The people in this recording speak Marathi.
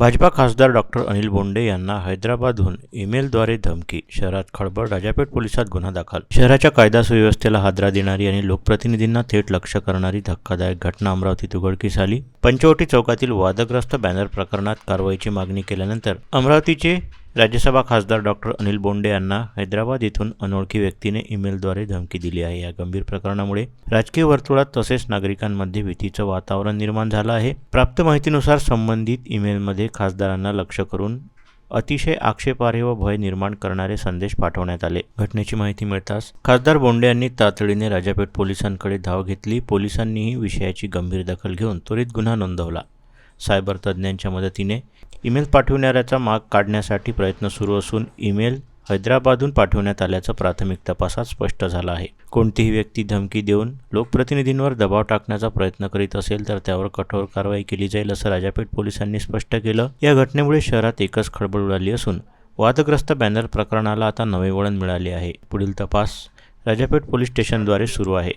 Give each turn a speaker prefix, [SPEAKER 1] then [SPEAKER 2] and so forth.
[SPEAKER 1] भाजपा खासदार डॉक्टर अनिल बोंडे यांना हैदराबादहून ईमेलद्वारे धमकी शहरात खळबळ राजापेठ पोलिसात गुन्हा दाखल. शहराच्या कायदा सुव्यवस्थेला हादरा देणारी आणि लोकप्रतिनिधींना थेट लक्ष करणारी धक्कादायक घटना अमरावतीत उघडकीस आली. पंचवटी चौकातील वादग्रस्त बॅनर प्रकरणात कारवाईची मागणी केल्यानंतर अमरावतीचे राज्यसभा खासदार डॉक्टर अनिल बोंडे यांना हैदराबाद येथून अनोळखी व्यक्तीने ईमेलद्वारे धमकी दिली आहे. या गंभीर प्रकरणामुळे राजकीय वर्तुळात तसेच नागरिकांमध्ये भीतीचं वातावरण निर्माण झालं आहे. प्राप्त माहितीनुसार संबंधित ईमेलमध्ये खासदारांना लक्ष करून अतिशय आक्षेपार्ह व भय निर्माण करणारे संदेश पाठवण्यात आले. घटनेची माहिती मिळताच खासदार बोंडे यांनी तातडीने राजापेठ पोलिसांकडे धाव घेतली. पोलिसांनीही विषयाची गंभीर दखल घेऊन त्वरित गुन्हा नोंदवला. सायबर तज्ज्ञांच्या मदतीने ईमेल पाठवणाऱ्याचा माग काढण्यासाठी प्रयत्न सुरू असून ईमेल हैदराबादहून पाठवण्यात आल्याचं प्राथमिक तपासात स्पष्ट झालं आहे. कोणतीही व्यक्ती धमकी देऊन लोकप्रतिनिधींवर दबाव टाकण्याचा प्रयत्न करीत असेल तर त्यावर कठोर कारवाई केली जाईल असं राजापेठ पोलिसांनी स्पष्ट केलं. या घटनेमुळे शहरात एकच खळबळ उडाली असून वादग्रस्त बॅनर प्रकरणाला आता नवे वळण मिळाले आहे. पुढील तपास राजापेठ पोलीस स्टेशनद्वारे सुरू आहे.